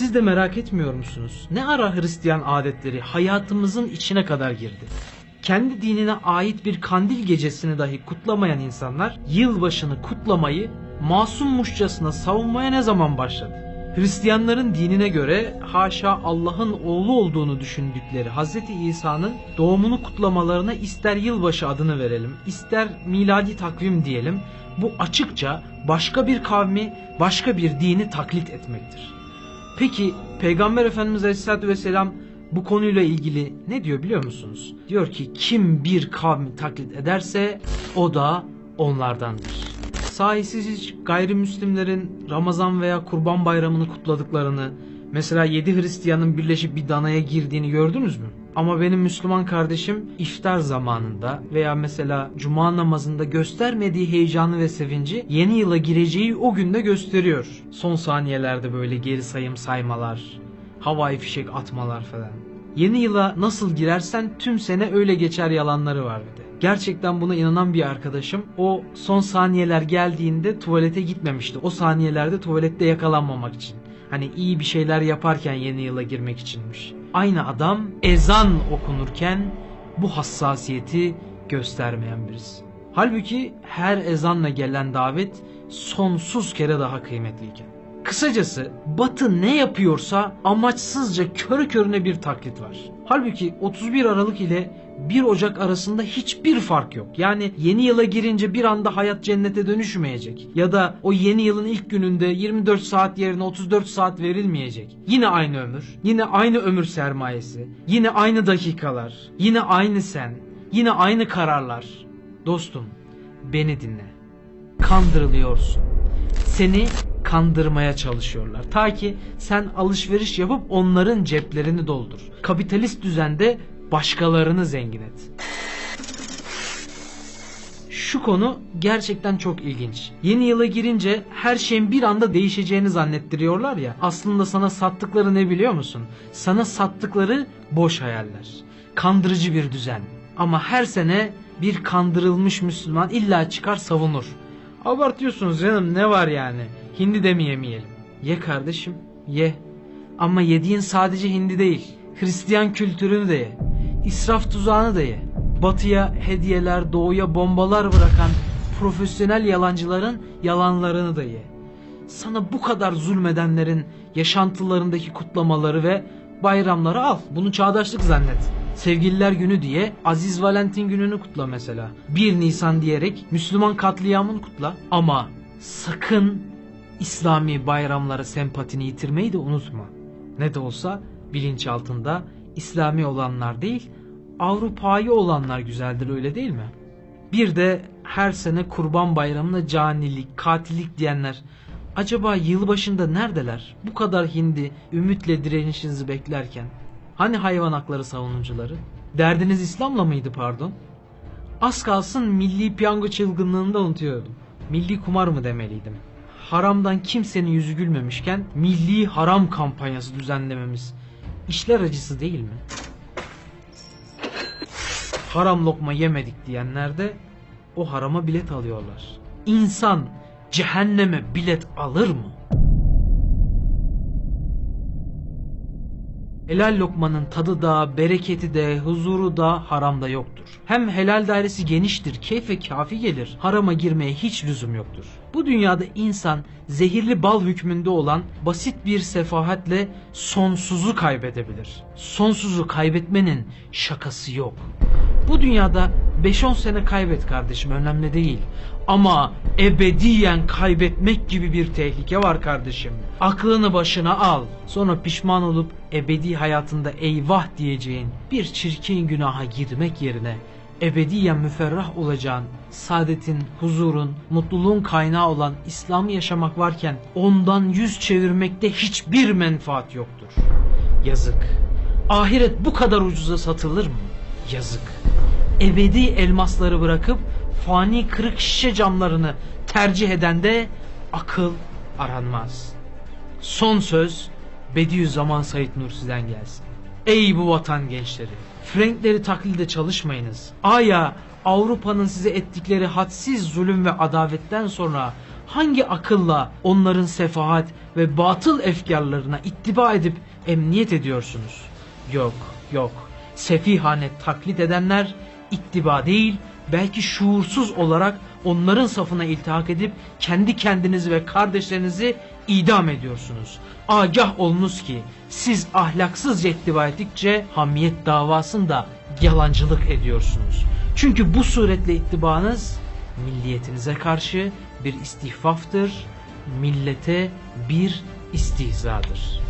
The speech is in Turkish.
Siz de merak etmiyor musunuz? Ne ara Hristiyan adetleri hayatımızın içine kadar girdi? Kendi dinine ait bir kandil gecesini dahi kutlamayan insanlar yılbaşını kutlamayı masummuşçasına savunmaya ne zaman başladı? Hristiyanların dinine göre haşa Allah'ın oğlu olduğunu düşündükleri Hz. İsa'nın doğumunu kutlamalarına ister yılbaşı adını verelim, ister miladi takvim diyelim, bu açıkça başka bir kavmi, başka bir dini taklit etmektir. Peki Peygamber Efendimiz Aleyhisselatü Vesselam bu konuyla ilgili ne diyor biliyor musunuz? Diyor ki kim bir kavmi taklit ederse o da onlardandır. Sahi siz hiç gayrimüslimlerin Ramazan veya Kurban Bayramını kutladıklarını, mesela 7 Hristiyanın birleşip bir danaya girdiğini gördünüz mü? Ama benim Müslüman kardeşim iftar zamanında veya mesela cuma namazında göstermediği heyecanı ve sevinci yeni yıla gireceği o günde gösteriyor. Son saniyelerde böyle geri sayım saymalar, havai fişek atmalar falan. Yeni yıla nasıl girersen tüm sene öyle geçer yalanları var bir de. Gerçekten buna inanan bir arkadaşım o son saniyeler geldiğinde tuvalete gitmemişti. O saniyelerde tuvalette yakalanmamak için. Hani iyi bir şeyler yaparken yeni yıla girmek içinmiş. Aynı adam ezan okunurken bu hassasiyeti göstermeyen birisi. Halbuki her ezanla gelen davet sonsuz kere daha kıymetliyken. Kısacası Batı ne yapıyorsa amaçsızca körü körüne bir taklit var. Halbuki 31 Aralık ile 1 Ocak arasında hiçbir fark yok. Yani yeni yıla girince bir anda hayat cennete dönüşmeyecek. Ya da o yeni yılın ilk gününde 24 saat yerine 34 saat verilmeyecek. Yine aynı ömür, yine aynı ömür sermayesi, yine aynı dakikalar, yine aynı sen, yine aynı kararlar. Dostum, beni dinle. Kandırılıyorsun. Seni kandırmaya çalışıyorlar. Ta ki sen alışveriş yapıp onların ceplerini doldur. Kapitalist düzende başkalarını zengin et. Şu konu gerçekten çok ilginç. Yeni yıla girince her şeyin bir anda değişeceğini zannettiriyorlar ya. Aslında sana sattıkları ne biliyor musun? Sana sattıkları boş hayaller. Kandırıcı bir düzen. Ama her sene bir kandırılmış Müslüman illa çıkar savunur. Abartıyorsunuz canım ne var yani? Hindi de mi yemeyelim? Ye kardeşim ye. Ama yediğin sadece hindi değil. Hristiyan kültürünü de ye. İsraf tuzağını da ye. Batıya hediyeler, doğuya bombalar bırakan profesyonel yalancıların yalanlarını da ye. Sana bu kadar zulmedenlerin yaşantılarındaki kutlamaları ve bayramları al. Bunu çağdaşlık zannet. Sevgililer günü diye Aziz Valentin gününü kutla mesela. 1 Nisan diyerek Müslüman katliamını kutla. Ama sakın İslami bayramlara sempatini yitirmeyi de unutma. Ne de olsa bilinçaltında İslami olanlar değil, Avrupa'yı olanlar güzeldir öyle değil mi? Bir de her sene kurban bayramına canilik, katillik diyenler acaba yılbaşında neredeler? Bu kadar hindi ümitle direnişinizi beklerken. Hani hayvan hakları savunucuları? Derdiniz İslam'la mıydı pardon? Az kalsın milli piyango çılgınlığını da unutuyordum. Milli kumar mı demeliydim? Haramdan kimsenin yüzü gülmemişken milli haram kampanyası düzenlememiz işler acısı değil mi? Haram lokma yemedik diyenler de o harama bilet alıyorlar. İnsan cehenneme bilet alır mı? Helal lokmanın tadı da, bereketi de, huzuru da haramda yoktur. Hem helal dairesi geniştir, keyfe kafi gelir. Harama girmeye hiç lüzum yoktur. Bu dünyada insan zehirli bal hükmünde olan basit bir sefahatle sonsuzu kaybedebilir. Sonsuzu kaybetmenin şakası yok. Bu dünyada 5-10 sene kaybet kardeşim önemli değil. Ama ebediyen kaybetmek gibi bir tehlike var kardeşim. Aklını başına al. Sonra pişman olup ebedi hayatında eyvah diyeceğin bir çirkin günaha girmek yerine ebediyen müferrah olacağın, saadetin, huzurun, mutluluğun kaynağı olan İslam'ı yaşamak varken ondan yüz çevirmekte hiçbir menfaat yoktur. Yazık. Ahiret bu kadar ucuza satılır mı? Yazık. Ebedi elmasları bırakıp fani kırık şişe camlarını tercih eden de akıl aranmaz. Son söz Bediüzzaman Said Nursi'den gelsin. Ey bu vatan gençleri! Frankleri taklide çalışmayınız. Aya Avrupa'nın size ettikleri hadsiz zulüm ve adavetten sonra hangi akılla onların sefahat ve batıl efkarlarına ittiba edip emniyet ediyorsunuz? Yok, yok. Sefihane taklit edenler ittiba değil, belki şuursuz olarak onların safına iltihak edip kendi kendinizi ve kardeşlerinizi idam ediyorsunuz. Agah olunuz ki siz ahlaksızca ittiba ettikçe hamiyet davasında yalancılık ediyorsunuz. Çünkü bu suretle ittibanız milliyetinize karşı bir istihfaftır, millete bir istihzadır.